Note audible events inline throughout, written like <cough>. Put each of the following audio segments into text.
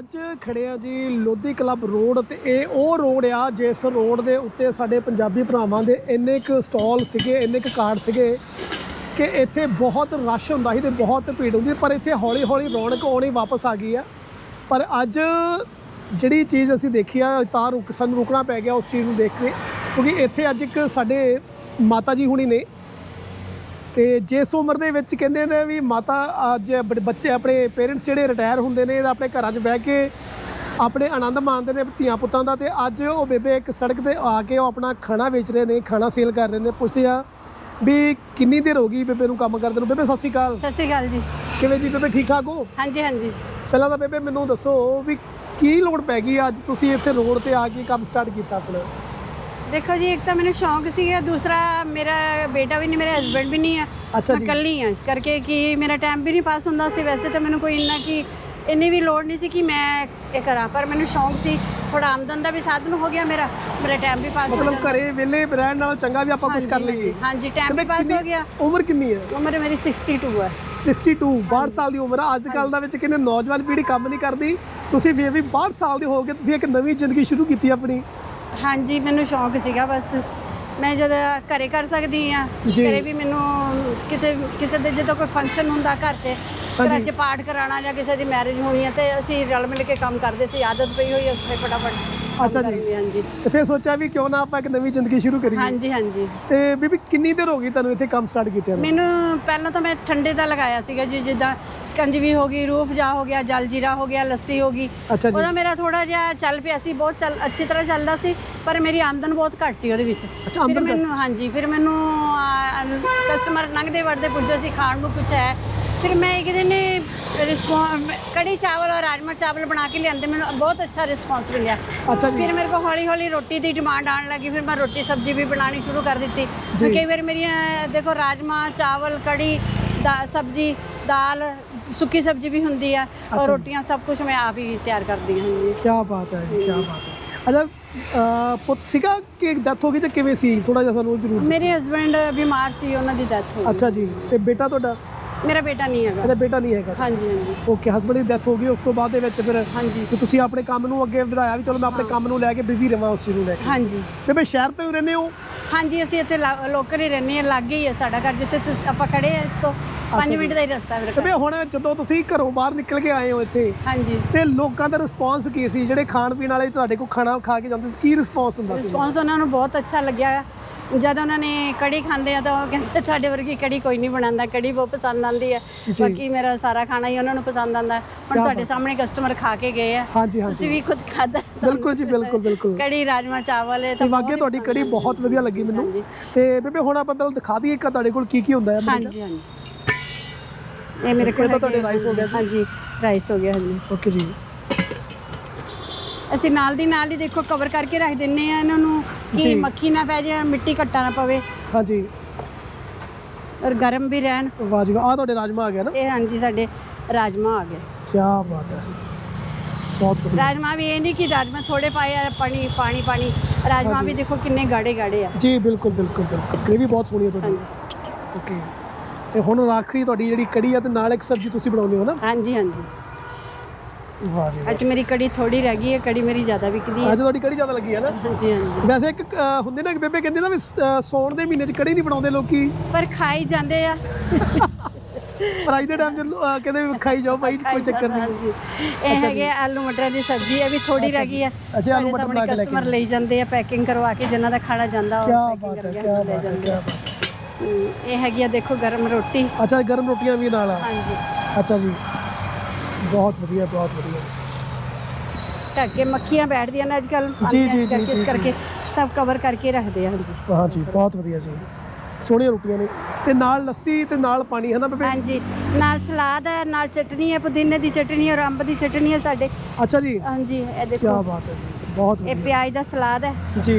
ਅੱਜ ਖੜੇ ਆ ਜੀ ਲੋਧੀ ਕਲੱਬ ਰੋਡ ਤੇ। ਇਹ ਉਹ ਰੋਡ ਆ ਜਿਸ ਰੋਡ ਦੇ ਉੱਤੇ ਸਾਡੇ ਪੰਜਾਬੀ ਭਰਾਵਾਂ ਦੇ ਇੰਨੇ ਕੁ ਸਟਾਲ ਸੀਗੇ, ਇੰਨੇ ਕੁ ਕਾਰਡ ਸੀਗੇ ਕਿ ਇੱਥੇ ਬਹੁਤ ਰਸ਼ ਹੁੰਦਾ ਸੀ ਤੇ ਬਹੁਤ ਭੀੜ ਹੁੰਦੀ ਪਰ ਇੱਥੇ ਹੌਲੀ ਹੌਲੀ ਰੌਣਕ ਆਉਣੀ ਵਾਪਸ ਆ ਗਈ ਆ। ਪਰ ਅੱਜ ਜਿਹੜੀ ਚੀਜ਼ ਅਸੀਂ ਦੇਖੀ ਆ, ਤਾਂ ਰੁਕ, ਸਾਨੂੰ ਰੁਕਣਾ ਪੈ ਗਿਆ ਉਸ ਚੀਜ਼ ਨੂੰ ਦੇਖ ਕੇ, ਕਿਉਂਕਿ ਇੱਥੇ ਅੱਜ ਇੱਕ ਸਾਡੇ ਮਾਤਾ ਜੀ ਹੁਣੀ ਨੇ ਤੇ ਜਿਸ ਉਮਰ ਦੇ ਵਿੱਚ ਕਹਿੰਦੇ ਨੇ ਵੀ ਮਾਤਾ ਅੱਜ ਬੱਚੇ ਆਪਣੇ ਪੇਰੈਂਟਸ ਜਿਹੜੇ ਰਿਟਾਇਰ ਹੁੰਦੇ ਨੇ ਆਪਣੇ ਘਰਾਂ 'ਚ ਬਹਿ ਕੇ ਆਪਣੇ ਆਨੰਦ ਮਾਣਦੇ ਨੇ ਧੀਆਂ ਪੁੱਤਾਂ ਦਾ ਤੇ ਅੱਜ ਉਹ ਬੇਬੇ ਇੱਕ ਸੜਕ ਤੇ ਆ ਕੇ ਉਹ ਆਪਣਾ ਖਾਣਾ ਵੇਚ ਰਹੇ ਨੇ ਖਾਣਾ ਸੇਲ ਕਰ ਰਹੇ ਨੇ। ਪੁੱਛਦੇ ਆ ਵੀ ਕਿੰਨੀ ਦੇਰ ਹੋ ਗਈ ਬੇਬੇ ਨੂੰ ਕੰਮ ਕਰਦੇ ਨੂੰ? ਬੇਬੇ ਸਤਿ ਸ਼੍ਰੀ ਅਕਾਲ। ਸਤਿ ਸ਼੍ਰੀ ਅਕਾਲ ਜੀ। ਕਿਵੇਂ ਜੀ ਬੇਬੇ ਠੀਕ ਠਾਕ ਹੋ? ਹਾਂਜੀ ਹਾਂਜੀ। ਪਹਿਲਾਂ ਤਾਂ ਬੇਬੇ ਮੈਨੂੰ ਦੱਸੋ ਵੀ ਕੀ ਲੋੜ ਪੈ ਗਈ ਅੱਜ ਤੁਸੀਂ ਇੱਥੇ ਰੋਡ ਤੇ ਆ ਕੇ ਕੰਮ ਸਟਾਰਟ ਕੀਤਾ ਆਪਣਾ? ਦੇਖੋ ਜੀ ਇੱਕ ਤਾਂ ਮੈਨੂੰ ਸ਼ੌਂਕ ਸੀਗਾ ਦੂਸਰਾ ਮੇਰਾ ਬੇਟਾ ਵੀ ਨਹੀਂ ਮੇਰਾ ਹਸਬੰਡ ਵੀ ਨਹੀਂ ਹੈ। ਅੱਛਾ ਮੈਂ ਜੀ। ਇਕੱਲੀ ਹਾਂ ਇਸ ਕਰਕੇ ਕਿ ਮੇਰਾ ਟਾਈਮ ਵੀ ਨਹੀਂ ਪਾਸ ਹੁੰਦਾ ਸੀ। ਵੈਸੇ ਤਾਂ ਮੈਨੂੰ ਕੋਈ ਇੰਨਾ ਕਿ ਇੰਨੀ ਵੀ ਲੋੜ ਨਹੀਂ ਸੀ ਕਿ ਮੈਂ ਇਹ ਕਰਾਂ ਪਰ ਮੈਨੂੰ ਸ਼ੌਂਕ ਸੀ ਥੋੜਾ ਆਮਦਨ ਦਾ ਵੀ ਸਾਧਨ ਹੋ ਗਿਆ ਮੇਰਾ ਮੇਰਾ ਟਾਈਮ ਵੀ ਪਾਸ ਹੋ ਮਤਲਬ ਜਾਂਦਾ। ਘਰੇ ਵਿਹਲੇ ਰਹਿਣ ਨਾਲੋਂ ਚੰਗਾ ਵੀ ਆਪਾਂ ਕੁਝ ਕਰ ਹਾਂਜੀ, ਲਈਏ। ਹਾਂਜੀ ਟਾਈਮ ਵੀ ਪਾਸ ਹੋ ਗਿਆ। ਉਮਰ ਕਿੰਨੀ ਹੈ? ਉਮਰ ਮੇਰੀ 62 ਹੈ। 62 62 ਸਾਲ ਦੀ ਉਮਰ ਆ। ਅੱਜ ਕੱਲ ਦਾ ਵਿੱਚ ਕਹਿੰਦੇ ਨੌਜਵਾਨ ਪੀੜ੍ਹੀ ਕੰਮ ਨਹੀਂ ਕਰਦੀ। ਤੁਸੀਂ ਫਿਰ ਵੀ 62 ਸਾਲ ਦੇ ਹੋ ਕੇ ਤੁਸੀਂ ਇੱਕ ਨਵੀਂ ਜ਼ਿੰਦਗੀ ਸ਼ੁਰੂ ਕੀਤੀ ਆਪਣੀ। ਹਾਂਜੀ ਮੈਨੂੰ ਸ਼ੌਂਕ ਸੀਗਾ ਬਸ। ਮੈਂ ਜਦ ਘਰੇ ਕਰ ਸਕਦੀ ਆ ਜੀ। ਘਰੇ ਵੀ ਮੈਨੂੰ ਕਿਸੇ ਕਿਸੇ ਦੇ ਜਦੋਂ ਕੋਈ ਫੰਕਸ਼ਨ ਹੁੰਦਾ ਘਰ 'ਚ ਘਰ 'ਚ ਪਾਠ ਕਰਾਉਣਾ ਜਾਂ ਕਿਸੇ ਦੀ ਮੈਰਿਜ ਹੋਣੀ ਹੈ ਤੇ ਅਸੀਂ ਰਲ ਮਿਲ ਕੇ ਕੰਮ ਕਰਦੇ ਸੀ ਆਦਤ ਪਈ ਹੋਈ ਉਸ ਤੇ ਫਟਾਫਟ। ਕੰਮ ਅੱਛਾ ਜੀ। ਕਰਨ ਦੀ, ਹਾਂਜੀ। ਤੇ ਫਿਰ ਸੋਚਿਆ ਵੀ ਕਿਉਂ ਨਾ ਆਪਾਂ ਇੱਕ ਨਵੀਂ ਜ਼ਿੰਦਗੀ ਸ਼ੁਰੂ ਕਰੀਏ। ਹਾਂਜੀ ਹਾਂਜੀ। ਤੇ ਬੀਬੀ ਕਿੰਨੀ ਦੇਰ ਹੋ ਗਈ ਤੁਹਾਨੂੰ ਇੱਥੇ ਕੰਮ ਸਟਾਰਟ ਕੀਤੇ ਨੂੰ? ਮੈਨੂੰ ਪਹਿਲਾਂ ਤਾਂ ਮੈਂ ਠੰਡੇ ਦਾ ਲਗਾਇਆ ਸੀਗਾ ਜੀ ਜਿੱਦਾਂ ਸ਼ਿਕੰਜਵੀ ਹੋ ਗਈ ਰੂਹ ਅਫਜਾ ਹੋ ਗਿਆ ਜਲ ਜੀਰਾ ਹੋ ਗਿਆ ਲੱਸੀ ਹੋ ਗਈ। ਅੱਛਾ ਜੀ। ਉਹਦਾ ਮੇਰਾ ਥੋੜਾ ਜਿਹਾ ਚੱਲ ਪਿਆ ਸੀ ਬਹੁਤ ਚੱਲ ਅੱਛੀ ਤਰ੍ਹਾਂ ਚੱਲਦਾ ਸੀ ਪਰ ਮੇਰੀ ਆਮਦਨ ਬਹੁਤ ਘੱਟ ਸੀ ਉਹਦੇ ਵਿੱਚ। ਅੱਛਾ, ਆਮਦਨ ਫਿਰ ਘੱਟ ਮੈਨੂੰ ਹਾਂਜੀ ਫਿਰ ਮੈਨੂੰ ਕਸਟਮਰ ਲੰਘਦੇ ਵੜਦੇ ਪੁੱਛਦੇ ਸੀ ਖਾਣ ਨੂੰ ਕੁਝ ਹੈ। ਫਿਰ ਮੈਂ ਇੱਕ ਦਿਨ ਰਿਸਪੌਂਸ ਕੜੀ ਚਾਵਲ ਔਰ ਰਾਜਮਾ ਚਾਵਲ ਬਣਾ ਕੇ ਲਿਆਂਦੇ ਮੈਨੂੰ ਬਹੁਤ ਅੱਛਾ ਰਿਸਪੌਂਸ ਮਿਲਿਆ। ਅੱਛਾ ਜੀ। ਫਿਰ ਮੇਰੇ ਕੋਲ ਹੌਲੀ ਹੌਲੀ ਰੋਟੀ ਦੀ ਡਿਮਾਂਡ ਆਉਣ ਲੱਗੀ ਫਿਰ ਮੈਂ ਰੋਟੀ ਸਬਜ਼ੀ ਵੀ ਬਣਾਉਣੀ ਸ਼ੁਰੂ ਕਰ ਦਿੱਤੀ। ਮੈਂ ਕਈ ਵਾਰ ਮੇਰੀਆਂ ਦੇਖੋ ਰਾਜਮਾ ਚਾਵਲ ਕੜੀ ਦਾ ਸਬਜ਼ੀ ਦਾਲ ਸੁੱਕੀ ਸਬਜ਼ੀ ਵੀ ਹੁੰਦੀ ਆ। ਔਰ ਰੋਟੀਆਂ ਸਭ ਕੁਝ ਮੈਂ ਆਪ ਹੀ ਤਿਆਰ ਕਰਦੀ ਹਾਂ। ਜੀ ਕੀ ਬਾਤ ਹੈ ਕੀ ਬਾਤ ਹੈ। ਅੱਛਾ ਪੁੱਤ ਸੀਗਾ ਕਿ ਡੈਥ ਹੋ ਗਈ ਜਾਂ ਕਿਵੇਂ ਸੀ? ਥੋੜਾ ਜਿਹਾ ਸਾਨੂੰ ਜ਼ਰੂਰ ਮੇਰੇ ਹਸਬੰਡ ਬਿਮਾਰ ਸੀ ਉਹਨਾਂ ਦੀ ਡੈਥ ਹੋ ਗਈ। ਅੱਛਾ ਜੀ ਤੇ ਬੇਟਾ ਤੁਹਾਡਾ? ਮੇਰਾ ਬੇਟਾ ਨਹੀਂ ਹੈਗਾ। ਅੱਛਾ ਬੇਟਾ ਨਹੀਂ ਹੈਗਾ। ਹਾਂਜੀ ਹਾਂਜੀ। ਓਕੇ ਹਸਬੰਡ ਦੀ ਡੈਥ ਹੋ ਗਈ ਉਸ ਤੋਂ ਬਾਅਦ ਦੇ ਵਿੱਚ ਫਿਰ ਹਾਂਜੀ। ਕਿ ਤੁਸੀਂ ਆਪਣੇ ਕੰਮ ਨੂੰ ਅੱਗੇ ਵਧਾਇਆ ਵੀ ਚਲੋ ਮੈਂ ਆਪਣੇ ਕੰਮ ਨੂੰ ਲੈ ਕੇ ਬਿਜ਼ੀ ਰਵਾਂ ਉਸ ਚੀਜ਼ ਨੂੰ ਲੈ ਕੇ। ਹਾਂਜੀ। ਬੇਬੇ ਸ਼ਹਿਰ ਤੋਂ ਹੀ ਰਹਿੰਦੇ ਹੋ? ਹਾਂਜੀ ਅਸੀਂ ਇੱਥੇ ਲੋਕਲ ਹੀ ਰਹਿੰਦੇ ਹਾਂ ਲਾਗੇ ਹੀ ਹੈ ਸਾਡਾ ਘਰ ਜਿੱਥੇ ਤੁਸੀਂ- ਆਪਾਂ ਖੜੇ ਆ ਇਸ ਤੋਂ 5 ਮਿੰਟ ਦਾ ਹੀ ਰਸਤਾ ਹੈ ਮੇਰੇ ਘਰ। ਹੁਣ ਜਦੋਂ ਤੁਸੀਂ ਘਰੋਂ ਬਾਹਰ ਨਿਕਲ ਕੇ ਆਏ ਹੋ ਇੱਥੇ ਹਾਂਜੀ। ਤੇ ਲੋਕਾਂ ਦਾ ਰਿਸਪੌਂਸ ਕੀ ਸੀ? ਜਿਹੜੇ ਖਾਣ ਪੀਣ ਵਾਲੇ ਤੁਹਾਡੇ ਕੋਲ ਖਾਣਾ ਖਾ ਕੇ ਜਾਂਦੇ ਸੀ ਕੀ ਰਿਸਪੌਂਸ ਹੁੰਦਾ ਸੀ? ਰਿਸਪੌਂਸ ਉਹਨਾਂ ਨੂੰ ਬਹੁਤ ਅੱਛਾ ਲੱਗਿਆ। ਜਦ ਉਹਨਾਂ ਨੇ ਕੜੀ ਖਾਂਦੇ ਆ ਤਾਂ ਉਹ ਕਹਿੰਦੇ ਤੁਹਾਡੇ ਵਰਗੀ ਕੜੀ ਕੋਈ ਨਹੀਂ ਬਣਾਉਂਦਾ ਕੜੀ ਬਹੁਤ ਪਸੰਦ ਆਉਂਦੀ ਹੈ। ਬਾਕੀ ਮੇਰਾ ਸਾਰਾ ਖਾਣਾ ਹੀ ਉਹਨਾਂ ਨੂੰ ਪਸੰਦ ਆਉਂਦਾ। ਹੁਣ ਤੁਹਾਡੇ ਸਾਹਮਣੇ ਕਸਟਮਰ ਖਾ ਕੇ ਗਏ ਆ। ਹਾਂਜੀ ਤੁਸੀਂ ਵੀ ਖੁਦ ਖਾਦਾ ਬਿਲਕੁਲ ਜੀ ਬਿਲਕੁਲ ਬਿਲਕੁਲ। ਕੜੀ ਰਾਜਮਾ ਚਾਵਲ ਹੈ ਤੇ ਵਾਗੇ ਤੁਹਾਡੀ ਕੜੀ ਬਹੁਤ ਵਧੀਆ ਲੱਗੀ ਮੈਨੂੰ। ਤੇ ਬੇਬੇ ਹੁਣ ਆਪਾਂ ਪਹਿਲਾਂ ਦਿਖਾ ਦਈਏ ਕਿ ਤੁਹਾਡੇ ਕੋਲ ਕੀ ਕੀ ਹੁੰਦਾ ਹੈ ਹਾਂਜੀ ਹਾਂਜੀ। ਇਹ ਮੇਰੇ ਕੋਲ ਤੁਹਾਡੇ rice ਹੋ ਗਿਆ। ਹਾਂਜੀ ਰਾਈਸ ਹੋ ਗਿਆ ਹਾਂਜੀ। ਓਕੇ ਜੀ। ਅਸੀਂ ਨਾਲ ਦੀ ਨਾਲ ਹੀ ਦੇਖੋ ਕਵਰ ਕਰਕੇ ਰੱਖ ਦਿੰਨੇ ਆ ਇਹਨਾਂ ਨੂੰ ਜੀ। ਕਿ ਮੱਖੀ ਨਾ ਪੈ ਜਾਏ ਮਿੱਟੀ ਘੱਟਾ ਨਾ ਪਵੇ। ਹਾਂਜੀ। ਔਰ ਗਰਮ ਵੀ ਰਹਿਣ। ਵਾਹ ਜੀ ਆ ਤੁਹਾਡੇ ਰਾਜਮਾ ਆ ਗਿਆ ਨਾ? ਇਹ ਹਾਂਜੀ ਸਾਡੇ ਰਾਜਮਾ ਆ ਗਏ। ਕੀ ਬਾਤ ਹੈ। ਬਹੁਤ ਵਧੀਆ। ਰਾਜਮਾ ਵੀ ਇਹ ਨਹੀਂ ਕਿ ਰਾਜਮਾ ਥੋੜੇ ਪਾਏ ਆ ਪਾਣੀ ਪਾਣੀ ਪਾਣੀ। ਰਾਜਮਾ। ਵੀ ਦੇਖੋ ਕਿੰਨੇ ਗਾੜੇ ਗਾੜੇ ਆ। ਜੀ ਬਿਲਕੁਲ ਬਿਲਕੁਲ ਬਿਲਕੁਲ। ਗ੍ਰੇਵੀ ਬਹੁਤ ਸੋਹਣੀ ਹੈ ਤੁਹਾਡੀ। ਓਕੇ ਤੇ ਹੁਣ ਆਖਰੀ ਤੁਹਾਡੀ ਜਿਹੜੀ ਕੜੀ ਆ ਤੇ ਨਾਲ ਇੱਕ ਸਬਜ਼ੀ ਤੁਸੀਂ ਬਣਾਉਂਦੇ ਹੋ ਨਾ? ਹਾਂਜੀ ਹਾਂਜੀ। ਵਾਹ ਜੀ। ਅੱਜ ਮੇਰੀ ਕੜੀ ਥੋੜੀ ਰਹਿ ਗਈ ਹੈ ਕੜੀ ਮੇਰੀ ਜ਼ਿਆਦਾ ਵਿਕਦੀ ਹੈ। ਅੱਜ ਤੁਹਾਡੀ ਕੜੀ ਜ਼ਿਆਦਾ ਲੱਗੀ ਹੈ ਨਾ? ਹਾਂਜੀ ਹਾਂਜੀ। ਵੈਸੇ ਇੱਕ ਹੁੰਦੇ ਨਾ ਕਿ ਬੇਬੇ ਕਹਿੰਦੇ ਨਾ ਵੀ ਸ- ਸੌਣ ਦੇ ਮਹੀਨੇ 'ਚ ਕੜੀ ਨਹੀਂ ਬਣਾਉਂਦੇ ਲੋਕੀ। ਪਰ ਖਾਈ ਜਾਂਦੇ ਆ। ਪਰ ਅੱਜ ਦੇ ਟਾਈਮ 'ਚ ਲੋ- ਕਹਿੰਦੇ ਵੀ ਖਾਈ ਜਾਓ ਭਾਈ ਕੋਈ ਚੱਕਰ ਨਹੀਂ। ਹਾਂਜੀ। ਇਹ ਹੈਗੇ ਆ ਆਲੂ ਮਟਰਾਂ ਦੀ ਸਬਜ਼ੀ ਇਹ ਵੀ ਥੋੜੀ ਰਹਿ ਗਈ ਹੈ ਅੱਛਾ, ਆਲੂ ਮਟਰ ਬਣਾ ਕੇ ਲੈ ਕੇ ਕਸਟਮਰ ਲਈ ਜਾਂਦੇ ਆ ਪੈਕਿੰਗ ਕਰਵਾ ਕੇ ਜਿਨ੍ਹਾਂ ਦਾ ਖਾਣਾ ਜਾਂਦਾ ਕੀ ਉਹ ਬਾਤ ਹੈ ਕੀ ਬਾਤ ਹੈ ਕੀ। ਬਾਤ ਹੈ। ਇਹ ਹੈਗੀ ਆ ਦੇਖੋ ਗਰਮ ਰੋਟੀ। ਅੱਛਾ ਗਰਮ ਰੋਟੀਆਂ ਵੀ ਨਾਲ ਆ। ਹਾਂਜੀ। ਅੱਛਾ ਜੀ। ਬਹੁਤ ਵਧੀਆ ਬਹੁਤ ਵਧੀਆ। ਢੱਕ ਮੱਖੀਆਂ ਬੈਠਦੀਆਂ ਨੇ ਅੱਜ ਕੱਲ ਜੀ, ਜੀ, ਜੀ, ਇਸ ਜੀ, ਕਰਕੇ ਸਭ ਕਵਰ ਕਰਕੇ ਰੱਖਦੇ ਆ ਹਾਂਜੀ। ਹਾਂ ਜੀ ਬਹੁਤ ਵਧੀਆ ਜੀ। ਸੋਹਣੀਆਂ ਰੋਟੀਆਂ ਨੇ। ਤੇ ਨਾਲ ਲੱਸੀ ਤੇ ਨਾਲ ਪਾਣੀ ਹੈ ਨਾ ਬੇਬੇ? ਹਾਂਜੀ ਨਾਲ ਸਲਾਦ ਹੈ ਨਾਲ ਚਟਨੀ ਹੈ ਪੁਦੀਨੇ ਦੀ ਚਟਨੀ ਹੈ ਔਰ ਅੰਬ ਦੀ ਚਟਨੀ ਹੈ ਸਾਡੇ। ਅੱਛਾ ਜੀ। ਹਾਂਜੀ ਇਹ ਕੀ ਦੇਖੋ। ਬਾਤ ਹੈ ਜੀ ਬਹੁਤ ਇਹ ਵਧੀਆ। ਪਿਆਜ਼ ਦਾ ਸਲਾਦ ਹੈ। ਜੀ।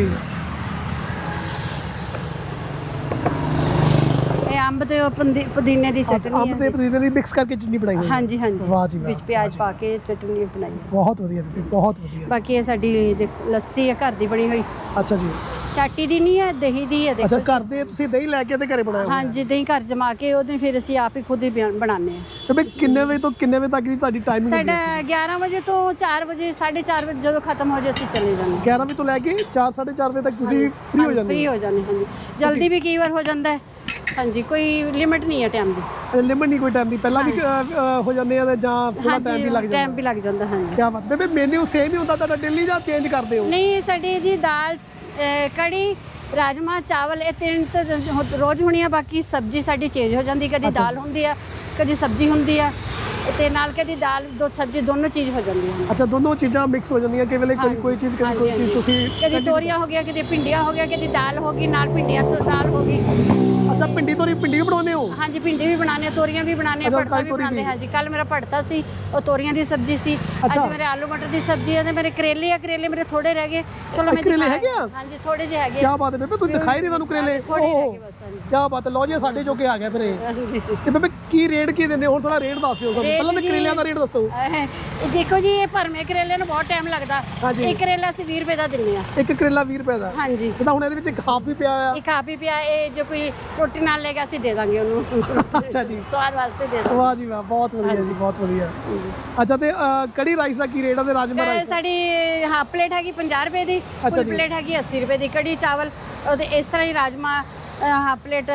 ਅੰਬ ਤੇ ਉਹ ਪੁੰਦੀ- ਪੁਦੀਨੇ ਦੀ ਚਟਨੀ ਅੰਬ ਤੇ ਹੈ ਪੁਦੀਨੇ ਦੀ ਮਿਕਸ ਕਰਕੇ ਚਟਨੀ ਬਣਾਈ ਹੋਈ ਹੈ। ਹਾਂਜੀ ਹਾਂਜੀ। ਵਾਹ ਜੀ ਵਾਹ, ਵਿੱਚ ਪਿਆਜ਼ ਜੀ। ਪਾ ਕੇ ਚਟਨੀ ਬਣਾਈ ਹੈ। ਬਹੁਤ ਵਧੀਆ ਬੀਬੀ ਬਹੁਤ ਵਧੀਆ। ਬਾਕੀ ਇਹ ਸਾਡੀ ਦੇਖੋ ਲੱਸੀ ਹੈ ਘਰ ਦੀ ਬਣੀ ਹੋਈ। ਅੱਛਾ ਜੀ। ਚਾਟੀ ਦੀ ਨਹੀਂ ਹੈ ਦਹੀਂ ਦੀ ਹੈ ਅੱਛਾ ਦੇਖੋ ਘਰ ਦੇ ਤੁਸੀਂ ਦਹੀਂ ਲੈ ਕੇ ਤੇ ਘਰੇ ਬਣਾਇਆ ਹੋਇਆ। ਹਾਂਜੀ ਦਹੀਂ ਘਰ ਜਮਾ ਕੇ ਉਹਦੇ ਫਿਰ ਅਸੀਂ ਆਪ ਹੀ ਖੁਦ ਹੀ ਬਣਾਉਂਦੇ ਆ ਤੇ ਬਈ ਕਿੰਨੇ ਵਜੇ ਤੋਂ ਕਿੰਨੇ ਵਜੇ ਤੱਕ ਦੀ ਤੁਹਾਡੀ ਟਾਈਮਿੰਗ ਸਾਡਾ 11 ਵਜੇ ਤੋਂ 4 ਵਜੇ 4:30 ਵਜੇ ਜਦੋਂ ਖਤਮ ਹੋ ਜਾਏ ਅਸੀਂ ਚਲੇ ਜਾਂਦੇ 11 ਵਜੇ ਤੋਂ ਲੈ ਕੇ 4 4:30 ਵਜੇ ਤੱਕ ਤੁਸੀਂ ਫ੍ਰੀ ਹੋ ਜਾਂਦੇ ਫ੍ਰੀ ਹੋ? ਜਾਂਦੇ ਹਾਂਜੀ। ਜਲਦੀ ਵੀ ਕਈ ਵਾਰ ਹੋ ਜਾਂਦਾ ਹੈ। ਹਾਂਜੀ ਕੋਈ ਲਿਮਿਟ ਨਹੀਂ ਹੈ ਟਾਈਮ ਦੀ। ਲਿਮਟ ਨਹੀਂ ਕੋਈ ਟਾਈਮ ਦੀ। ਪਹਿਲਾਂ ਵੀ ਅ, ਅ, ਹੋ ਜਾਂਦੇ ਆ ਤੇ ਜਾਂ ਥੋੜਾ ਟਾਈਮ ਵੀ ਲੱਗ ਜਾਂਦਾ। ਟਾਈਮ ਵੀ ਲੱਗ ਜਾਂਦਾ ਹਾਂਜੀ। ਕੀ ਬਾਤ ਬੇਬੇ ਮੈਨੂ ਸੇਮ ਹੀ ਹੁੰਦਾ ਤੁਹਾਡਾ ਡੇਲੀ ਜਾਂ ਚੇਂਜ ਕਰਦੇ ਹੋ? ਨਹੀਂ ਸਾਡੀ ਜੀ ਦਾਲ ਅਹ, ਕੜੀ ਰਾਜਮਾ ਚਾਵਲ ਇਹ ਤਿੰਨ ਤਾਂ ਰੋ- ਰੋਜ਼ ਹੋਣੀ ਆ ਬਾਕੀ ਸਬਜ਼ੀ ਸਾਡੀ ਚੇਂਜ ਹੋ ਜਾਂਦੀ ਕਦੀ ਦਾਲ ਹੁੰਦੀ ਆ ਕਦੀ ਸਬਜ਼ੀ ਹੁੰਦੀ ਆ ਤੇ ਨਾਲ ਕਦੀ ਦਾਲ ਦੋ ਸਬਜ਼ੀ ਦੋਨੋਂ ਚੀਜ਼ ਹੋ ਜਾਂਦੀ ਹਨ ਅੱਛਾ ਦੋਨੋਂ ਚੀਜ਼ਾਂ ਮਿਕਸ ਹੋ ਜਾਂਦੀਆਂ ਕਈ ਵੇਲੇ ਕੋਈ ਕੋਈ ਚੀਜ਼ ਕਦੀ ਕੋਈ ਚੀਜ਼ ਤੁਸੀਂ ਕਦੀ ਤੋਰੀਆਂ ਹੋ ਗਿਆ ਕਦੀ ਭਿੰਡੀਆਂ ਹੋ ਗਿਆ ਕਦੀ ਦਾਲ ਹੋ ਗਈ ਨਾਲ ਭਿੰਡੀਆਂ ਤੋਂ ਦਾਲ ਹੋ ਗਈ। ਅੱਛਾ ਪਿੰਡੀ ਤੋਰੀ ਪਿੰਡੀ ਵੀ ਬਣਾਉਂਦੇ ਹੋ? ਹਾਂਜੀ ਭਿੰਡੀ ਵੀ ਬਣਾਉਂਦੇ ਹਾਂ ਤੋਰੀਆਂ ਵੀ ਬਣਾਉਂਦੇ ਹਾਂ ਅੱਛਾ, ਭੜਤਾ ਵੀ ਤੋਰੀ ਬਣਾਉਂਦੇ ਵੀ। ਹਾਂ ਜੀ ਕੱਲ ਮੇਰਾ ਭੜਤਾ ਸੀ ਉਹ ਤੋਰੀਆਂ ਦੀ ਸਬਜ਼ੀ ਸੀ। ਅੱਜ ਅੱਛਾ। ਮੇਰੇ ਆਲੂ ਮਟਰ ਦੀ ਸਬਜ਼ੀ ਹੈ ਤੇ ਮੇਰੇ ਕਰੇਲੇ ਆ ਕਰੇਲੇ ਮੇਰੇ ਥੋੜੇ ਰਹਿ ਗਏ। ਚਲੋ ਮੈਂ ਕਰੇਲੇ ਦਿਖਾ- ਹੈਗੇ ਆ? ਹਾਂਜੀ ਥੋੜੇ ਜਿਹੇ ਹੈਗੇ। ਕੀ ਬਾਤ ਹੈ ਬੇਬੇ ਤੁਸੀਂ ਦਿਖਾਈ ਨਹੀਂ ਤੁਹਾਨੂੰ ਕਰੇਲੇ। ਥੋੜੇ ਓਹ। ਹੈਗੇ ਬਸ ਹਾਂਜੀ। ਕੀ ਬਾਤ ਹੈ। ਲਓ ਜੀ ਇਹ ਸਾਡੇ ਚੋਕੇ ਆ ਗਿਆ ਫਿਰ ਇਹ। ਹਾਂਜੀ। ਤੇ ਬੇਬੇ ਕੀ ਰੇਟ ਕੀ ਦਿੰਦੇ? ਹੋ? ਹੁਣ ਥੋੜਾ ਰੇਟ ਦੱਸ ਦਿਓ ਸਾਨੂੰ। ਪਹਿਲਾਂ ਤਾਂ ਕਰੇਲਿਆਂ ਦਾ ਰੇਟ ਦੱਸੋ। ਇਹ ਇਹ ਦੇਖੋ ਜੀ ਇਹ ਭਰਵੇਂ ਕਰੇਲੇ ਨੂੰ ਬਹੁਤ ਟਾਈਮ ਲੱਗਦਾ। ਇੱਕ ਕਰੇਲਾ ਅਸੀਂ 20 ਰੁਪਏ ਦਾ ਦਿੰਨੇ ਆ ਇੱਕ ਕਰੇਲਾ 20 ਰੁਪਏ ਦਾ। ਹਾਂਜੀ। ਜਿਹਦਾ ਹੁਣ ਇਹਦੇ ਵਿੱਚ ਹਾਫ ਵੀ ਪਿਆ ਆ। ਇੱਕ ਖਾ ਪੀ ਪਿਆ ਇਹ ਜੋ ਕੋਈ ਰੋਟੀ ਨਾਲ ਲੇਗਾ ਅਸੀਂ ਦੇ ਦਾਂਗੇ ਉਹਨੂੰ। ਅੱਛਾ ਜੀ। ਸਵਾਦ ਵਾਸਤੇ ਦੇ ਦਾਂਗੇ। ਵਾਹ ਜੀ ਵਾਹ ਬਹੁਤ ਵਧੀਆ ਜੀ ਬਹੁਤ ਵਧੀਆ। ਅੱਛਾ ਤੇ ਕੜੀ ਰਾਈਸ ਦਾ ਕੀ ਰੇਟ ਆ ਤੇ ਰਾਜਮਾ ਤੇ ਰਾਈਸ ਸਾਡੀ ਹਾਫ ਪਲੇਟ ਹੈਗੀ 50 ਰੁਪਏ ਦੀ। ਪਲੇਟ ਹੈਗੀ 80 ਰੁਪਏ ਦੀ। ਕੜੀ ਚਾਵਲ ਉਹਦੇ ਇਸ ਤਰ੍ਹਾਂ ਹੀ ਰਾਜਮਾ ਹਾਫ ਪਲੇਟ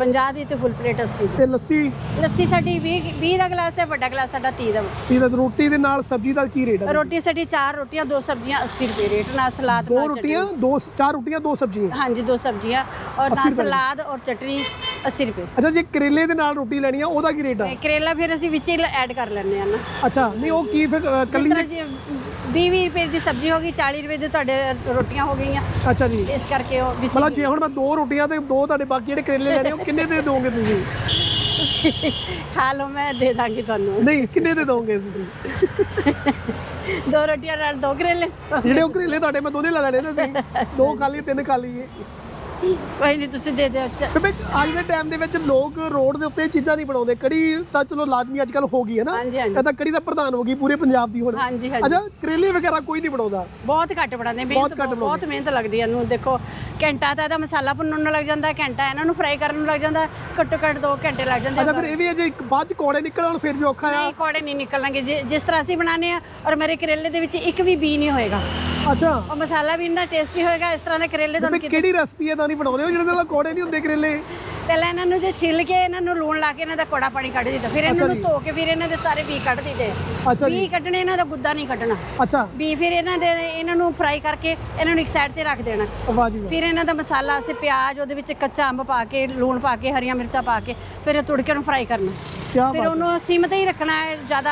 50 ਦੀ ਤੇ ਫੁੱਲ ਪਲੇਟ 80 ਦੀ। ਤੇ ਲੱਸੀ? ਲੱਸੀ ਸਾਡੀ 20 20 ਦਾ ਗਲਾਸ ਹੈ ਵੱਡਾ ਗਲਾਸ ਸਾਡਾ 30 ਦਾ। ਤੇ ਰੋਟੀ ਦੇ ਨਾਲ ਸਬਜ਼ੀ ਦਾ ਕੀ ਰੇਟ ਆ? ਰੋਟੀ ਸਾਡੀ ਚਾਰ ਰੋਟੀਆਂ ਦੋ ਸਬਜ਼ੀਆਂ 80 ਰੁਪਏ ਰੇਟ ਨਾਲ ਸਲਾਦ ਦੋ ਨਾਲ ਰੋਟੀਆਂ ਦੋ ਚਾਰ ਰੋਟੀਆਂ ਦੋ ਸਬਜ਼ੀਆਂ। ਹਾਂਜੀ ਦੋ ਸਬਜ਼ੀਆਂ ਔਰ 80 ਨਾਲ। ਸਲਾਦ ਔਰ ਚਟਨੀ 80 ਰੁਪਏ। ਅੱਛਾ ਜੇ ਕਰੇਲੇ ਦੇ ਨਾਲ ਰੋਟੀ ਲੈਣੀ ਆ ਉਹਦਾ ਕੀ ਰੇਟ ਆ? ਕਰੇਲਾ ਫਿਰ ਅਸੀਂ ਵਿੱਚ ਹੀ ਐਡ ਕਰ ਲੈਂਦੇ ਆ ਨਾ। ਅੱਛਾ ਨਹੀਂ ਉਹ ਕੀ ਫਿਰ ਕੱਲੀ 20 20 ਰੁਪਏ ਦੀ ਸਬਜ਼ੀ ਹੋ ਗਈ 40 ਰੁਪਏ ਦੀ ਤੁਹਾਡੇ ਰੋਟੀਆਂ ਹੋ ਗਈਆਂ। ਅੱਛਾ ਜੀ। ਇਸ ਕਰਕੇ ਉਹ ਵਿੱਚ ਮਤਲਬ ਜੇ ਹੁਣ ਮੈਂ ਦੋ ਰੋਟੀਆਂ ਤੇ ਦੋ ਤੁਹਾਡੇ ਬਾਕੀ ਜਿਹੜੇ ਕਰੇਲੇ ਲੈਣੇ ਉਹ ਕਿੰਨੇ ਦੇ ਦੋਗੇ ਤੁਸੀਂ? <laughs> ਖਾ ਲਓ ਮੈਂ ਦੇ ਦਾਂਗੀ ਤੁਹਾਨੂੰ। ਨਹੀਂ ਕਿੰਨੇ ਦੇ ਦੋਗੇ ਤੁਸੀਂ? <laughs> ਦੋ ਰੋਟੀਆਂ ਨਾਲ ਦੋ ਕਰੇਲੇ। ਜਿਹੜੇ ਉਹ ਕਰੇਲੇ ਤੁਹਾਡੇ ਮੈਂ ਦੋਨੇ ਲੈ ਲੈਣੇ ਨੇ ਅਸੀਂ ਦੋ ਖਾਲੀ ਤਿੰਨ ਖਾਲੀ। ਕੋਈ ਨਹੀਂ ਤੁਸੀਂ ਦੇ ਦਿਓ ਤੇ ਵੀ ਅੱਜ ਦੇ ਟਾਈਮ ਦੇ ਵਿੱਚ ਲੋਕ ਰੋਡ ਦੇ ਉੱਤੇ ਚੀਜ਼ਾਂ ਨਹੀਂ ਬਣਾਉਂਦੇ। ਕੜੀ ਤਾਂ ਚਲੋ ਲਾਜ਼ਮੀ ਅੱਜ ਕੱਲ ਹੋ ਗਈ ਹੈ ਨਾ। ਹਾਂਜੀ ਹਾਂਜੀ। ਇਹ ਤਾਂ ਕੜੀ ਦਾ ਪ੍ਰਧਾਨ ਹੋ ਗਈ ਪੂਰੇ ਪੰਜਾਬ ਦੀ ਹੁਣ। ਹਾਂਜੀ ਹਾਂਜੀ। ਅੱਛਾ ਕਰੇਲੇ ਵਗੈਰਾ ਕੋਈ ਨਹੀਂ ਬਣਾਉਂਦਾ। ਬਹੁਤ ਘੱਟ ਬਣਾਉਂਦੇ ਬਹੁਤ ਮਿਹਨਤ ਘੱਟ ਬਹੁਤ ਬਣਾਉਂਦੇ। ਮਿਹਨਤ ਲੱਗਦੀ ਹੈ ਇਹਨੂੰ ਦੇਖੋ। ਘੰਟਾ ਤਾਂ ਇਹਦਾ ਮਸਾਲਾ ਭੁੰਨਣ ਨੂੰ ਲੱਗ ਜਾਂਦਾ ਘੰਟਾ ਇਹਨਾਂ ਨੂੰ ਫਰਾਈ ਕਰਨ ਨੂੰ ਲੱਗ ਜਾਂਦਾ ਘੱਟੋ ਘੱਟ 2 ਘੰਟੇ ਲੱਗ ਜਾਂਦੇ ਅੱਛਾ ਫਿਰ ਇਹ ਵੀ ਹੈ ਜੇ ਇੱਕ ਬਾਅਦ ਚ ਕੋੜੇ ਨਿਕਲ ਆਉਣ ਫਿਰ ਵੀ ਔਖਾ ਆ। ਨਹੀਂ ਕੋੜੇ ਨਹੀਂ ਨਿਕਲਣਗੇ। ਜਿ- ਜਿਸ ਤਰ੍ਹਾਂ ਅਸੀਂ ਬਣਾਉਂਦੇ ਆ ਔਰ ਮੇਰੇ ਕਰੇਲੇ ਦੇ ਵਿੱਚ ਇੱਕ ਵੀ ਬੀ ਨਹੀਂ ਹੋਏਗਾ। ਅੱਛਾ। ਉਹ ਮਸਾਲਾ ਵੀ ਇੰਨਾ ਟੇਸਟੀ ਹੋਏਗਾ ਇਸ ਤਰ੍ਹਾਂ ਦੇ ਕਰੇਲੇ ਤੁਹਾਨੂੰ ਵੀ ਕਿਹੜੀ ਰੈਸਪੀ ਹੈ ਤਾਂ ਨਹੀਂ ਬਣਾਉਂਦੇ ਹੋ? ਜਿਹੜੇ ਨਾਲ ਕੋੜੇ ਨਹੀਂ ਹੁੰਦੇ ਕਰੇਲੇ? ਪਹਿਲਾਂ ਇਹਨਾਂ ਨੂੰ ਜੇ ਛਿੱਲ ਕੇ ਇਹਨਾਂ ਨੂੰ ਲੂਣ ਲਾ ਕੇ ਇਹਨਾਂ ਦਾ ਕੋੜਾ ਪਾਣੀ ਕੱਢ ਦਿੱਤਾ। ਫਿਰ ਇਹਨਾਂ ਨੂੰ। ਧੋ ਕੇ ਫਿਰ ਇਹਨਾਂ ਦੇ ਸਾਰੇ ਬੀ ਕੱਢ ਦਿੱਤੇ। ਅੱਛਾ ਬੀ ਜੀ ਕੱਢਣੇ ਇਹਨਾਂ ਦਾ ਗੁੱਦਾ ਨਹੀਂ ਕੱਢਣਾ। ਅੱਛਾ। ਬੀ ਫਿਰ ਇਹਨਾਂ ਦੇ ਇਹਨਾਂ ਨੂੰ ਫਰਾਈ ਕਰਕੇ ਇਹਨਾਂ ਨੂੰ ਇੱਕ ਸਾਈਡ ਤੇ ਰੱਖ ਦੇਣਾ। ਵਾਹ ਜੀ ਫਿਰ ਇਹਨਾਂ ਦਾ ਮਸਾਲਾ ਅਸੀਂ ਪਿਆਜ਼ ਉਹਦੇ ਵਿੱਚ ਕੱਚਾ ਅੰਬ ਪਾ ਕੇ ਲੂਣ ਪਾ ਕੇ ਹਰੀਆਂ ਮਿਰਚਾਂ ਪਾ ਕੇ ਫਿਰ ਇਹ ਤੁੜਕੇ ਨੂੰ ਫਰਾਈ ਕਰਨਾ। ਫਿਰ ਬਾਤ ਉਹਨੂੰ ਸਿਮ ਤੇ ਹੀ ਰੱਖਣਾ ਹੈ ਜ਼ਿਆਦਾ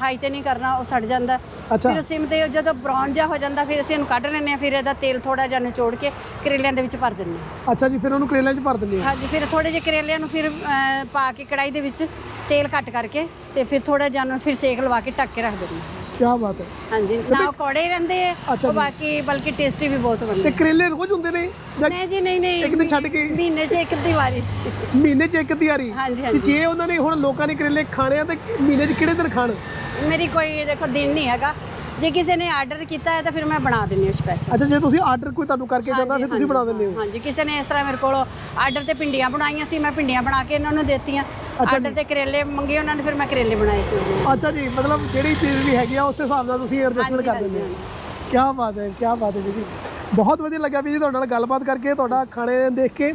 ਹਾਈ ਤੇ ਨਹੀਂ ਕਰਨਾ ਉਹ ਸੜ ਜਾਂਦਾ। ਅੱਛਾ। ਫਿਰ ਸਿਮ ਤੇ ਜਦੋਂ ਬਰਾਊਨ ਜਿਹਾ ਹੋ ਜਾਂਦਾ ਫਿਰ ਅਸੀਂ ਇਹਨੂੰ ਕੱਢ ਲੈਂਦੇ ਹਾਂ ਫਿਰ ਇਹਦਾ ਤੇਲ ਥੋੜਾ ਜਿਹਾ ਨਿਚੋੜ ਕੇ ਕਰੇਲਿਆਂ ਦੇ ਵਿੱਚ ਭਰ ਦਿੰਦੇ ਹਾਂ। ਅੱਛਾ ਜੀ ਫਿਰ ਉਹਨੂੰ ਕਰੇਲਿਆਂ 'ਚ ਭਰ ਦਿੰਦੇ ਆ ਹਾਂਜੀ ਫਿਰ ਥੋੜੇ ਜਿਹੇ ਕਰੇਲਿਆਂ ਨੂੰ ਫਿਰ ਅਹ, ਪਾ ਕੇ ਕੜਾਈ ਦੇ ਵਿੱਚ ਤੇਲ ਘੱਟ ਕਰਕੇ ਤੇ ਫਿਰ ਥੋੜਾ ਜਿਹਾ ਉਹਨੂੰ ਫਿਰ ਸੇਕ ਲਵਾ ਕੇ ਢੱਕ ਕੇ ਰੱਖ ਦਿੰਦੇ ਹਾਂ। ਕੀ ਬਾਤ ਹੈ। ਹਾਂਜੀ ਨਾ ਕੌੜੇ ਰਹਿੰਦੇ ਆ ਉਹ। ਬਾਕੀ ਬਲਕਿ ਟੇਸਟੀ ਵੀ ਬਹੁਤ ਬਣਦੇ ਤੇ ਕਰੇਲੇ ਰੋਜ਼ ਹੁੰਦੇ ਨੇ? ਨਹੀਂ ਜੀ ਨਹੀਂ ਨਹੀਂ। ਇੱਕ ਦਿਨ ਛੱਡ ਕੇ? ਮਹੀਨੇ 'ਚ ਇੱਕ ਅੱਧੀ ਵਾਰੀ ਮਹੀਨੇ 'ਚ ਇੱਕ ਹਾਂਜੀ ਤੇ ਹਾਂਜੀ। ਜੇ ਉਹਨਾਂ ਨੇ ਹੁਣ ਲੋਕਾਂ ਨੇ ਕਰੇਲੇ ਖਾਣੇ ਆ ਤੇ ਮਹੀਨੇ 'ਚ ਕਿਹੜੇ ਦਿਨ ਖਾਣ? ਮੇਰੀ ਕੋਈ ਦੇਖੋ ਦਿਨ ਨਹੀਂ ਹੈਗਾ। ਜੇ ਕਿਸੇ ਨੇ ਆਰਡਰ ਕੀਤਾ ਹੈ ਤਾਂ ਫਿਰ ਮੈਂ ਬਣਾ ਦਿੰਦੀ ਹਾਂ ਸਪੈਸ਼ਲ ਅੱਛਾ ਜੇ ਤੁਸੀਂ ਆਰਡਰ ਕੋਈ ਤੁਹਾਨੂੰ ਕਰਕੇ ਜਾਂਦਾ ਫਿਰ ਤੁਸੀਂ ਬਣਾ ਦਿੰਦੇ ਹੋ। ਹਾਂਜੀ ਕਿਸੇ ਨੇ ਇਸ ਤਰ੍ਹਾਂ ਮੇਰੇ ਕੋਲ ਆਰਡਰ ਤੇ ਭਿੰਡੀਆਂ ਬਣਾਈਆਂ ਸੀ ਮੈਂ ਭਿੰਡੀਆਂ ਬਣਾ ਕੇ ਇਹਨਾਂ ਨੂੰ ਦਿੱਤੀਆਂ। ਅੱਛਾ ਤੇ ਕਰੇਲੇ ਮੰਗੇ ਉਹਨਾਂ ਨੇ ਫਿਰ ਮੈਂ ਕਰੇਲੇ ਬਣਾਏ ਸੀ ਉਹਦੇ। ਅੱਛਾ ਜੀ ਮਤਲਬ ਜਿਹੜੀ ਚੀਜ਼ ਵੀ ਹੈਗੀ ਆ ਉਸ ਹਿਸਾਬ ਨਾਲ ਤੁਸੀਂ ਐਡਜਸਟਮੈਂਟ ਕਰ ਦਿੰਦੇ ਹੋ। ਹਾਂਜੀ, ਕੀ ਬਾਤ ਹੈ ਕੀ ਬਾਤ ਹੈ ਜੀ। ਬਹੁਤ ਵਧੀਆ ਲੱਗਾ ਵੀ ਜੀ ਤੁਹਾਡੇ ਨਾਲ ਗੱਲਬਾਤ ਕਰਕੇ ਤੁਹਾਡਾ ਖਾਣੇ ਦੇਖ ਕੇ।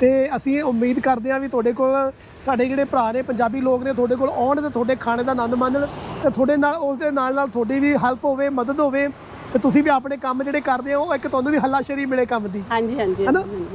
ਤੇ ਅਸੀਂ ਇਹ ਉਮੀਦ ਕਰਦੇ ਹਾਂ ਵੀ ਤੁਹਾਡੇ ਕੋਲ ਸਾਡੇ ਜਿਹੜੇ ਭਰਾ ਨੇ ਪੰਜਾਬੀ ਲੋਕ ਨੇ ਤੁਹਾਡੇ ਕੋਲ ਆਉਣ ਤੇ ਤੁਹਾਡੇ ਖਾਣੇ ਦਾ ਆਨੰਦ ਮਾਣਨ। ਤੇ ਤੁਹਾਡੇ ਨਾਲ ਉਸ ਦੇ ਨਾਲ ਨਾਲ ਤੁਹਾਡੀ ਵੀ ਹੈਲਪ ਹੋਵੇ ਮਦਦ ਹੋਵੇ। ਤੇ ਤੁਸੀਂ ਵੀ ਆਪਣੇ ਕੰਮ ਜਿਹੜੇ ਕਰਦੇ ਹੋ ਉਹ ਇੱਕ ਤੁਹਾਨੂੰ ਵੀ ਹੱਲਾਸ਼ੇਰੀ ਮਿਲੇ ਕੰਮ ਦੀ। ਹਾਂਜੀ ਹਾਂਜੀ ਹੈਨਾ? ਹਾਂਜੀ।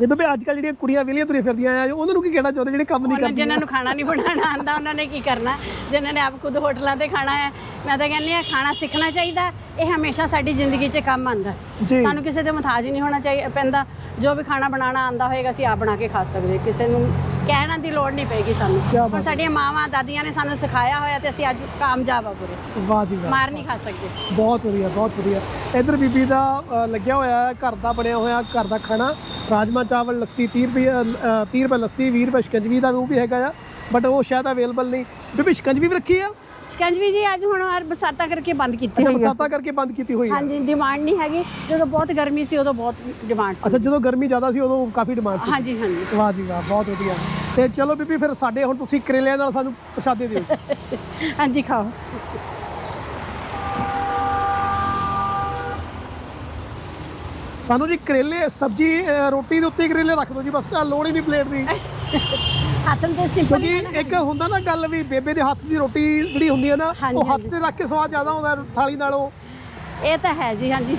ਜੇ ਬੇਬੇ ਅੱਜ ਕੱਲ੍ਹ ਜਿਹੜੀਆਂ ਕੁੜੀਆਂ ਵਿਹਲੀਆਂ ਤੁਰੀ ਫਿਰਦੀਆਂ ਆ ਉਹਨਾਂ ਨੂੰ ਕੀ ਕਹਿਣਾ ਚਾਹੁੰਦੇ ਜਿਹੜੇ ਕੰਮ ਨਹੀਂ ਕਰਦੀਆਂ? ਜਿਨ੍ਹਾਂ ਨੂੰ ਖਾਣਾ ਨਹੀਂ ਬਣਾਉਣਾ ਆਂਦਾ ਉਹਨਾਂ ਨੇ ਕੀ ਕਰਨਾ? ਜਿਨ੍ਹਾਂ ਨੇ ਆਪ ਖੁਦ ਹੋਟਲਾਂ ਤੇ ਖਾਣਾ ਹੈ ਮੈਂ ਤਾਂ ਕਹਿੰਦੀ ਆ ਖਾਣਾ ਸਿੱਖਣਾ ਚਾਹੀਦਾ ਇਹ ਹਮੇਸ਼ਾ ਸਾਡੀ ਜ਼ਿੰਦਗੀ 'ਚ ਕੰਮ ਆਂਦਾ ਸਾਨੂੰ ਕਿਸੇ ਦੇ ਮੁਤਾਜ ਨਹੀਂ ਹੋਣਾ ਚਾਹੀਦਾ ਪੈਂਦਾ। ਜੋ ਵੀ ਖਾਣਾ ਬਣਾਉਣਾ ਆਂਦਾ ਹੋਏਗਾ ਅਸੀਂ ਆਪ ਬਣਾ ਕੇ ਖਾ ਸਕਦੇ ਕਿਸੇ ਨੂੰ ਕਹਿਣ ਦੀ ਲੋੜ ਨਹੀਂ ਪੈਗੀ ਸਾਨੂੰ। ਕਿਆ ਬਾਤ ਸਾਡੀਆਂ ਮਾਵਾਂ ਦਾਦੀਆਂ ਨੇ ਸਾਨੂੰ ਸਿਖਾਇਆ ਹੋਇਆ ਤੇ ਅਸੀਂ ਅੱਜ ਕਾਮਯਾਬ ਆ ਪੂਰੇ। ਵਾਹ ਜੀ ਵਾਹ। ਮਾਰ ਨਹੀਂ ਖਾ ਸਕਦੇ। ਬਹੁਤ ਵਧੀਆ ਬਹੁਤ ਵਧੀਆ। ਇਧਰ ਬੀਬੀ ਦਾ ਅ, ਲੱਗਿਆ ਹੋਇਆ ਹੈ ਘਰ ਦਾ ਬਣਿਆ ਹੋਇਆ ਘਰ ਦਾ ਖਾਣਾ। ਰਾਜਮਾ ਚਾਵਲ ਲੱਸੀ 30 ਰੁਪਏ ਅ, ਅ, 30 ਰੁਪਏ ਲੱਸੀ 20 ਰੁਪਏ ਸ਼ਿਕੰਜਵੀ ਦਾ ਉਹ ਵੀ ਹੈਗਾ ਆ ਬਟ ਉਹ ਸ਼ਾਇਦ ਅਵੇਲੇਬਲ ਨਹੀਂ। ਬੀਬੀ ਸ਼ਿਕੰਜਵੀ ਵੀ ਰੱਖੀ ਆ? ਸ਼ਿਕੰਜਵੀ ਜੀ ਅੱਜ ਹੁਣ ਆਹ ਬਰਸਾਤਾਂ ਕਰਕੇ ਬੰਦ ਕੀਤੀ ਅੱਛਾ ਹੋਈ ਹੈ ਬਰਸਾਤਾਂ ਕਰਕੇ ਬੰਦ ਕੀਤੀ ਹੋਈ ਹੈ ਹਾਂਜੀ ਡਿਮਾਂਡ ਨਹੀਂ ਹੈਗੀ। ਜਦੋਂ ਬਹੁਤ ਗਰਮੀ ਸੀ ਉਦੋਂ ਬਹੁਤ ਡਿਮਾਂਡ ਸੀ। ਅੱਛਾ ਜਦੋਂ ਗਰਮੀ ਜ਼ਿਆਦਾ ਸੀ ਉਦੋਂ ਕਾਫੀ ਡਿਮਾਂਡ ਸੀ। ਹਾਂਜੀ ਹਾਂਜੀ। ਵਾਹ ਜੀ ਵਾਹ ਬਹੁਤ ਵਧੀਆ। ਤੇ ਚਲੋ ਬੀਬੀ ਫਿਰ ਸਾਡੇ ਹੁਣ ਤੁਸੀਂ ਕਰੇਲਿਆਂ ਨਾਲ ਸਾਨੂੰ ਪ੍ਰਸ਼ਾਦੇ ਦਿਓ ਜੀ। <laughs> ਹਾਂਜੀ ਖਾਓ। ਸਾਨੂੰ ਜੀ ਕਰੇਲੇ ਸਬਜੀ ਰੋਟੀ ਦੇ ਉੱਤੇ ਹੀ ਕਰੇਲੇ ਰੱਖ ਦਿਓ ਜੀ ਬਸ ਆਹ ਲੋੜ ਹੀ ਨਹੀਂ ਪਲੇਟ ਦੀ। <laughs> ਹੱਥ ਤੇ ਸਿੰਪਲ ਕਿਉਂਕਿ ਇੱਕ ਹੁੰਦਾ ਨਾ ਗੱਲ ਵੀ ਬੇਬੇ ਦੇ ਹੱਥ ਦੀ ਰੋਟੀ ਜਿਹੜੀ ਹੁੰਦੀ ਹੈ ਨਾ ਹਾਂਜੀ, ਉਹ ਹੱਥ ਹਾਂਜੀ। ਤੇ ਰੱਖ ਕੇ ਸਵਾਦ ਜ਼ਿਆਦਾ ਹੁੰਦਾ ਹੈ ਥਾਲੀ ਨਾਲੋਂ। ਇਹ ਤਾਂ ਹੈ ਜੀ ਹਾਂਜੀ।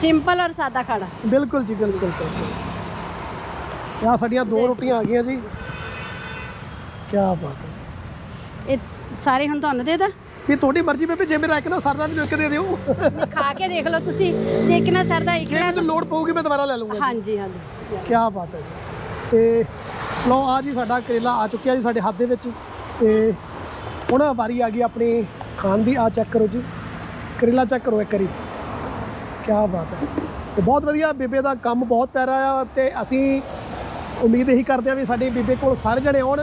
ਸਿੰਪਲ ਔਰ ਸਾਦਾ ਖਾਣਾ। ਬਿਲਕੁਲ ਜੀ ਬਿਲਕੁਲ ਆ ਸਾਡੀਆਂ ਦੋ ਰੋਟੀਆਂ ਆ ਗਈਆਂ ਜੀ। ਕੀ ਬਾਤ ਹੈ ਜੀ। ਇਹ ਸਾਰੇ ਹੁਣ ਤੁਹਾਨੂੰ ਦੇ ਦਾਂ? ਵੀ ਤੁਹਾਡੀ ਮਰਜ਼ੀ ਬੇਬੇ ਜੇ ਮੇਰਾ ਇੱਕ ਨਾ ਸਰਦਾ ਮੈਨੂੰ ਇੱਕ ਦੇ ਦਿਓ। ਜੇ ਖਾ ਕੇ ਦੇਖ ਲਓ ਤੁਸੀਂ ਜੇ ਇੱਕ ਨਾ ਸਰਦਾ ਇੱਕ ਲੈ ਮੈਨੂੰ ਲੋੜ ਪਊਗੀ ਮੈਂ ਦੁਬਾਰਾ ਲੈ ਲਵਾਂਗਾ ਹਾਂਜੀ ਹਾਂਜੀ। ਕੀ ਬਾਤ ਹੈ ਜੀ। ਤੇ ਲਓ, ਆ ਜੀ ਸਾਡਾ ਕਰੇਲਾ ਆ ਚੁੱਕਿਆ ਜੀ ਸਾਡੇ ਹੱਥ ਦੇ ਵਿੱਚ। ਤੇ ਹੁਣ ਵਾਰੀ ਆ ਗਈ ਆਪਣੇ ਖਾਣ ਦੀ। ਆ ਚੈੱਕ ਕਰੋ ਜੀ। ਕਰੇਲਾ ਚੈੱਕ ਕਰੋ ਇੱਕ ਵਾਰੀ। ਕੀ ਬਾਤ ਹੈ। ਤੇ ਬਹੁਤ ਵਧੀਆ ਬੇਬੇ ਦਾ ਕੰਮ ਬਹੁਤ ਪਿਆਰਾ ਆ ਤੇ ਅਸੀਂ ਉਮੀਦ ਇਹੀ ਕਰਦੇ ਆ ਵੀ ਸਾਡੇ ਬੇਬੇ ਕੋਲ ਸਾਰੇ ਜਣੇ ਆਉਣ।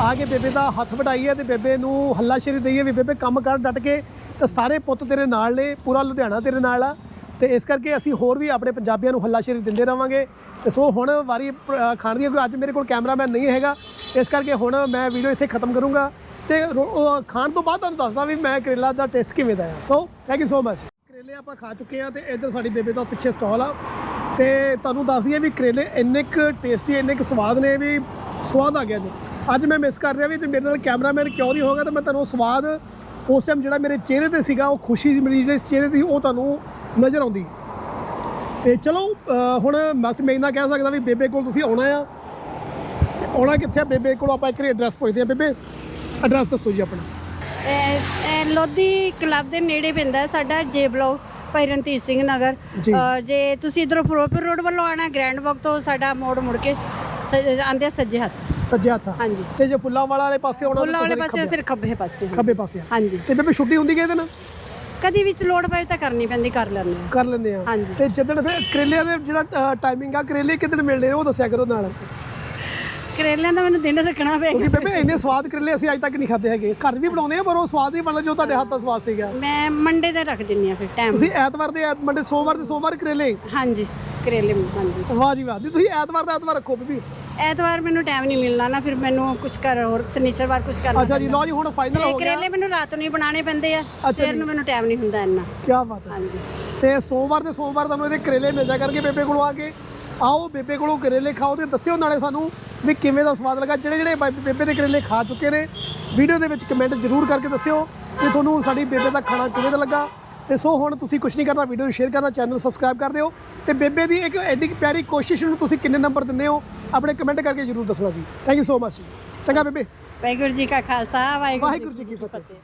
ਆ ਕੇ ਬੇਬੇ ਦਾ ਹੱਥ ਵਟਾਈਏ ਤੇ ਬੇਬੇ ਨੂੰ ਹੱਲਾਸ਼ੇਰੀ ਦਈਏ ਵੀ ਬੇਬੇ ਕੰਮ ਕਰ ਡਟ ਕੇ। ਤੇ ਸਾਰੇ ਪੁੱਤ ਤੇਰੇ ਨਾਲ ਨੇ, ਪੂਰਾ ਲੁਧਿਆਣਾ ਤੇਰੇ ਨਾਲ ਆ। ਤੇ ਇਸ ਕਰਕੇ ਅਸੀਂ ਹੋਰ ਵੀ ਆਪਣੇ ਪੰਜਾਬੀਆਂ ਨੂੰ ਹੱਲਾਸ਼ੇਰੀ ਦਿੰਦੇ ਰਵਾਂਗੇ। ਤੇ ਸੋ ਹੁਣ ਵਾਰੀ ਪ- ਖਾਣ ਦੀ, ਕਿਉਂਕਿ ਅੱਜ ਮੇਰੇ ਕੋਲ ਕੈਮਰਾਮੈਨ ਨਹੀਂ ਹੈਗਾ। ਇਸ ਕਰਕੇ ਹੁਣ ਮੈਂ ਵੀਡੀਓ ਇੱਥੇ ਖਤਮ ਕਰੂੰਗਾ। ਤੇ ਰੋ- ਖਾਣ ਤੋਂ ਬਾਅਦ ਤੁਹਾਨੂੰ ਦੱਸਦਾ ਵੀ ਮੈਂ ਕਰੇਲਾ ਦਾ ਟੇਸਟ ਕਿਵੇਂ ਦਾ ਆ। So thank you so much ਕਰੇਲੇ ਆਪਾਂ ਖਾ ਚੁੱਕੇ ਆ ਤੇ ਇੱਧਰ ਸਾਡੀ ਬੇਬੇ ਦਾ ਪਿੱਛੇ ਸਟਾਲ ਆ। ਤੇ ਤੁਹਾਨੂੰ ਦੱਸ ਦਈਏ ਵੀ ਕਰੇਲੇ ਇੰਨੇ ਕੁ ਟੇਸਟੀ ਇੰਨੇ ਕੁ ਸਵਾਦ ਨੇ ਵੀ ਸਵਾਦ ਆ ਗਿਆ ਜੀ। ਅੱਜ ਮੈਂ ਮਿਸ ਕਰ ਰਿਹਾ ਵੀ ਜੇ ਮੇਰੇ ਨਾਲ ਕੈਮਰਾਮੈਨ ਕਿਉਂ ਨਹੀਂ ਹੋਗਾ ਤਾਂ ਮੈਂ ਤੁਹਾਨੂੰ ਸਵਾਦ ਉਸ ਟਾਈਮ ਜਿਹੜਾ ਮੇਰੇ ਚਿਹਰੇ ਤੇ ਸੀਗਾ ਉਹ ਖੁਸ਼ੀ ਮੇਰੀ ਜਿਹੜੀ ਚਿਹਰੇ ਦੀ ਉਹ ਤੁਹਾਨੂੰ ਨਜ਼ਰ ਆਉਂਦੀ। ਤੇ ਚਲੋ ਹੁਣ ਬਸ ਮੈਂ ਇੰਨਾ ਕਹਿ ਸਕਦਾ ਵੀ ਬੇਬੇ ਕੋਲ ਤੁਸੀਂ ਆਉਣਾ ਆ। ਆਉਣਾ ਕਿੱਥੇ ਆ? ਬੇਬੇ ਕੋਲ ਆਪਾਂ ਇੱਕ ਐਡਰੈਸ ਪੁੱਛਦੇ ਆ ਬੇਬੇ ਐਡਰੈਸ ਦੱਸੋ ਜੀ ਆਪਣਾ। ਲੋਧੀ ਕਲੱਬ ਦੇ ਨੇੜੇ ਪੈਂਦਾ ਸਾਡਾ ਜੇ ਬਲੌਕ ਭਾਈ ਰਣਧੀਰ ਸਿੰਘ ਨਗਰ। ਜੇ। ਤੁਸੀਂ ਇਧਰੋਂ ਫਿਰੋਜ਼ਪੁਰ ਰੋਡ ਵੱਲੋਂ ਆਣਾ ਗ੍ਰੈਂਡ ਵਾਕ ਤੋਂ ਸਾਡਾ ਮੋੜ ਮੁੜ ਕੇ ਆਂਦੇ ਸੱਜੇ ਹੱਥ। ਸੱਜੇ ਹੱਥ। ਆ। ਹਾਂਜੀ। ਤੇ ਜੇ ਫੁੱਲਾਂ ਵਾਲਾ ਵਾਲੇ ਪਾਸੇ ਆਉਣਾ ਫੁੱਲਾਂ ਵਾਲੇ ਪਾਸੇ ਫਿਰ ਖੱਬੇ ਪਾਸੇ। ਖੱਬੇ ਪਾਸੇ ਆ। ਹਾਂਜੀ। ਤੇ ਬੇਬੇ ਛੁੱਟੀ ਹੁੰਦੀ ਕਿਹਦੇ ਨਾਲ? ਕਦੀ ਵਿੱਚ ਲੋੜ ਪਏ ਤਾਂ ਕਰਨੀ ਪੈਂਦੀ ਕਰ ਲੈਂਦੇ ਕਰ ਲੈਂਦੇ ਆ। ਹਾਂਜੀ। ਤੇ ਜਿੱਦਣ ਫਿਰ ਕਰੇਲਿਆਂ ਦੇ ਜਿਹੜਾ ਟਾਈਮਿੰਗ ਆ ਕਰੇਲੇ ਕਿੱਦਣ ਮਿਲਣੇ ਨੇ ਉਹ ਦੱਸਿਆ ਕਰੋ ਨਾਲ। ਕਰੇਲਿਆਂ ਦਾ ਮੈਨੂੰ ਦਿਨ ਰੱਖਣਾ ਕਿਉਂਕਿ ਪਏਗਾ ਬੇਬੇ ਇੰਨੇ ਸਵਾਦ ਕਰੇਲੇ ਅਸੀਂ ਅੱਜ ਤੱਕ ਨਹੀਂ ਖਾਦੇ ਹੈਗੇ। ਘਰ ਵੀ ਬਣਾਉਂਦੇ ਆ ਪਰ ਉਹ ਸਵਾਦ ਨਹੀਂ ਬਣਦਾ ਜੋ ਤੁਹਾਡੇ ਹੱਥ ਦਾ ਸਵਾਦ ਸੀਗਾ। ਮੈਂ ਮੰਡੇ ਦੇ ਰੱਖ ਦਿੰਨੀ ਆ ਫਿਰ ਟਾਈਮ ਤੁਸੀਂ ਐਤਵਾਰ ਦੇ ਐਤ ਮੰਡੇ ਸੋਮਵਾਰ ਦੇ ਸੋਮਵਾਰ ਕਰੇਲੇ। ਹਾਂਜੀ। ਕਰੇਲੇ ਹਾਂਜੀ। ਵਾਹ ਜੀ ਵਾਹ। ਤੁਸੀਂ ਐਤਵਾਰ ਦਾ ਐਤਵਾਰ ਰੱਖੋ ਬੀਬੀ। ਐਤਵਾਰ ਮੈਨੂੰ ਟਾਈਮ ਨਹੀਂ ਮਿਲਣਾ ਨਾ ਫਿਰ ਮੈਨੂੰ ਕੁਝ ਕਰ ਹੋਰ ਸ਼ਨੀਚਰਵਾਰ ਕੁਝ ਕਰਨਾ ਅੱਛਾ ਜੀ ਲਓ ਜੀ ਹੁਣ ਫਾਈਨਲ ਹੋ ਤੇ ਗਿਆ। ਕਰੇਲੇ ਮੈਨੂੰ ਰਾਤ ਨੂੰ ਹੀ ਬਣਾਉਣੇ ਪੈਂਦੇ ਆ। ਸਵੇਰ। ਨੂੰ ਮੈਨੂੰ ਟਾਈਮ ਨਹੀਂ ਹੁੰਦਾ ਇੰਨਾ। ਕੀ ਬਾਤ ਹੈ। ਹਾਂਜੀ। ਤੇ ਸੋਮਵਾਰ ਦੇ ਸੋਮਵਾਰ ਤੁਹਾਨੂੰ ਇਹਦੇ ਕਰੇਲੇ ਮਿਲ ਜਾ ਕਰਨਗੇ ਬੇਬੇ ਕੋਲੋਂ ਆ ਕੇ। ਆਓ ਬੇਬੇ ਕੋਲੋਂ ਕਰੇਲੇ ਖਾਓ ਤੇ ਦੱਸਿਓ ਨਾਲੇ ਸਾਨੂੰ ਵੀ ਕਿਵੇਂ ਦਾ ਸਵਾਦ ਲੱਗਾ। ਜਿਹੜੇ ਜਿਹੜੇ ਬੇ- ਬੇਬੇ ਦੇ ਕਰੇਲੇ ਖਾ ਚੁੱਕੇ ਨੇ ਵੀਡੀਓ ਦੇ ਵਿੱਚ ਕਮੈਂਟ ਜ਼ਰੂਰ ਕਰਕੇ ਦੱਸਿਓ ਕਿ ਤੁਹਾਨੂੰ ਸਾਡੀ ਬੇਬੇ ਦਾ ਖਾਣਾ ਕਿਵੇਂ ਦਾ ਲੱਗਾ। ਤੇ ਸੋ ਹੁਣ ਤੁਸੀਂ ਕੁਝ ਨਹੀਂ ਕਰਨਾ ਵੀਡੀਓ ਨੂੰ ਸ਼ੇਅਰ ਕਰਨਾ ਚੈਨਲ ਸਬਸਕ੍ਰਾਈਬ ਕਰ ਦਿਓ ਤੇ ਬੇਬੇ ਦੀ ਇੱਕ ਐਡੀ ਪਿਆਰੀ ਕੋਸ਼ਿਸ਼ ਨੂੰ ਤੁਸੀਂ ਕਿੰਨੇ ਨੰਬਰ ਦਿੰਦੇ ਹੋ ਆਪਣੇ ਕਮੈਂਟ ਕਰਕੇ ਜ਼ਰੂਰ ਦੱਸਣਾ ਜੀ। ਥੈਂਕ ਯੂ ਸੋ ਮਚ ਚੰਗਾ ਬੇਬੇ। ਵਾਹਿਗੁਰੂ ਜੀ ਕਾ ਖਾਲਸਾ ਵਾਹਿਗੁਰੂ ਜੀ ਕੀ ਫਤਿਹ।